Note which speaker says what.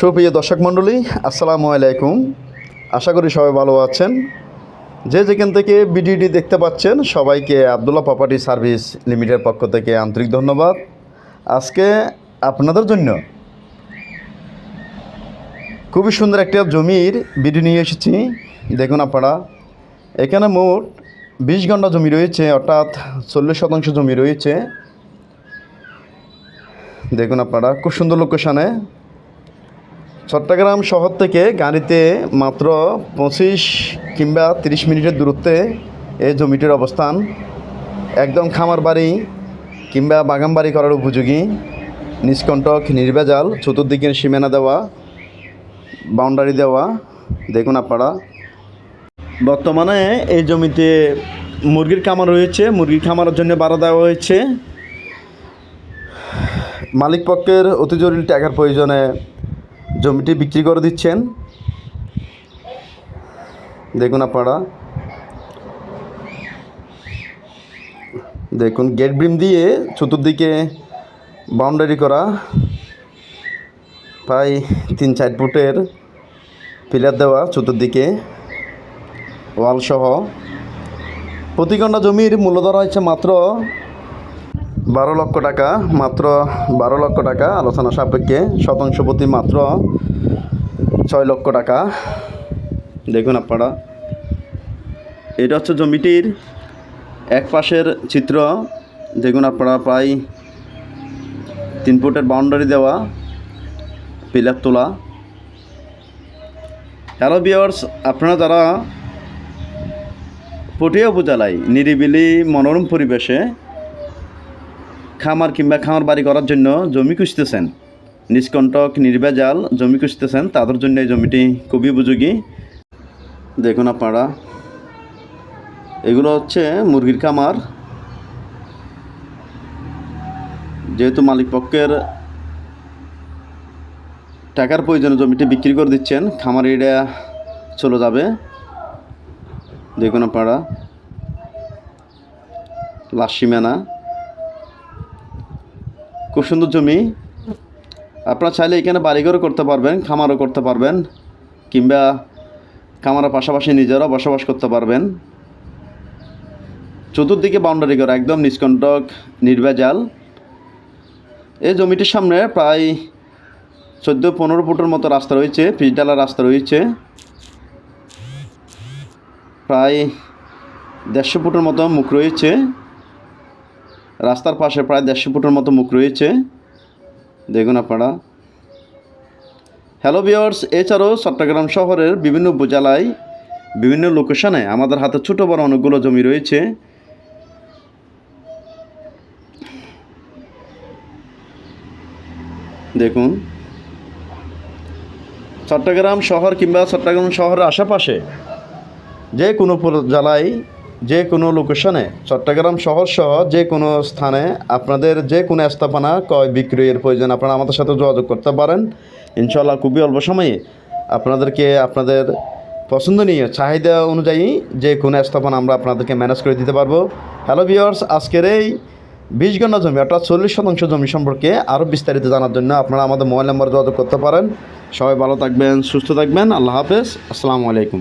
Speaker 1: সুপ্রিয় দর্শক মণ্ডলী, আসসালামু আলাইকুম। আশা করি সবাই ভালো আছেন। যে যেখান থেকে ভিডিওটি দেখতে পাচ্ছেন, সবাইকে আবদুল্লাহ প্রপার্টি সার্ভিস লিমিটেড পক্ষ থেকে আন্তরিক ধন্যবাদ। আজকে আপনাদের জন্য খুবই সুন্দর একটা জমির ভিডিও নিয়ে এসেছি। দেখুন আপনারা, এখানে মোট বিশ ঘণ্টা জমি রয়েছে, অর্থাৎ চল্লিশ শতাংশ জমি রয়েছে। দেখুন আপনারা, খুব সুন্দর লোকেশানে চট্টগ্রাম শহর থেকে গাড়িতে মাত্র পঁচিশ কিংবা তিরিশ মিনিটের দূরত্বে এই জমিটির অবস্থান। একদম খামার বাড়ি কিংবা বাগান বাড়ি করার উপযোগী। নিষ্কণ্টক, নির্ভেজাল চতুর্দিকে সীমানা দেওয়া বাউন্ডারি দেওয়া। দেখুন আপনারা। বর্তমানে এই জমিতে মুরগির খামার রয়েছে। মুরগির খামারের জন্য বাড়া দেওয়া হয়েছে। মালিক পক্ষের অতি জরুরি টাকার প্রয়োজনে জমিটি বিক্রি করে দিচ্ছেন। দেখুন আপনারা। দেখুন, গেট ব্রিম দিয়ে চতুর্দিকে বাউন্ডারি করা। প্রায় তিন চার ফুটের পিলার দেওয়া চতুর্দিকে। ওয়াল সহ। প্রতি জমির মূল্য ধরা হয়েছে মাত্র বারো লক্ষ টাকা, মাত্র বারো লক্ষ টাকা, আলোচনা সাপেক্ষে শতাংশ প্রতি মাত্র ছয় লক্ষ টাকা। দেখুন আপনারা, এটা হচ্ছে জমিটির এক পাশের চিত্র। দেখুন আপনারা, প্রায় তিন ফুটের বাউন্ডারি দেওয়া পিলার তোলা। হ্যালো বিয়ার্স আপনারা যারা পটিয়া উপজেলায় নিরিবিলি মনোরম পরিবেশে খামার কিংবা খামার বাড়ি করার জন্য জমি খুঁজতেছেন। নিষ্কণ্টক নির্ভেজাল জমি খুঁজতেছেন, তাদের জন্য এই জমিটি খুবই উপযোগী। দেখুন আপনারা, এগুলো হচ্ছে মুরগির খামার। যেহেতু মালিক পক্ষের টাকার প্রয়োজনে জমিটি বিক্রি করে দিচ্ছেন, খামার এটা চলে যাবে। দেখুন আপনারা লাসিমানা খুব সুন্দর জমি। আপনারা চাইলে এখানে বাড়িঘরও করতে পারবেন, খামারও করতে পারবেন, কিংবা খামারের পাশাপাশি নিজেরাও বসবাস করতে পারবেন। চতুর্দিকে বাউন্ডারি করা একদম নিষ্কণ্টক, নির্ভেজাল। এই জমিটির সামনে প্রায় চোদ্দ পনেরো ফুটের মতো রাস্তা রয়েছে পিচডালা রাস্তা রয়েছে। প্রায় দেড়শো ফুটের মতো মুখ রয়েছে। রাস্তার পাশে প্রায় দেড়শো ফুটের মতো মুখ রয়েছে। দেখুন আপনারা। হ্যালো বিয়ার্স এছাড়াও চট্টগ্রাম শহরের বিভিন্ন উপজেলায়, বিভিন্ন লোকেশনে আমাদের হাতে ছোটো বড় অনেকগুলো জমি রয়েছে। দেখুন। চট্টগ্রাম শহর কিংবা চট্টগ্রাম শহরের আশেপাশে যে কোনো জেলায় যে কোনো লোকেশনে চট্টগ্রাম শহর সহ যে কোনো স্থানে আপনাদের যে কোনো স্থাপনা ক্রয় বিক্রয়ের প্রয়োজন, আপনারা আমাদের সাথে যোগাযোগ করতে পারেন। ইনশাল্লাহ খুবই অল্প সময়ে আপনাদেরকে আপনাদের পছন্দনীয় চাহিদা অনুযায়ী যে কোনো স্থাপনা আমরা আপনাদেরকে ম্যানেজ করে দিতে পারব। হ্যালো ভিওর্স আজকের এই বিশ ঘণ্টা জমি, অর্থাৎ চল্লিশ শতাংশ জমি সম্পর্কে আরও বিস্তারিত জানার জন্য আপনারা আমাদের মোবাইল নাম্বার যোগাযোগ করতে পারেন। সবাই ভালো থাকবেন, সুস্থ থাকবেন, আল্লাহ হাফেজ, আসসালামু আলাইকুম।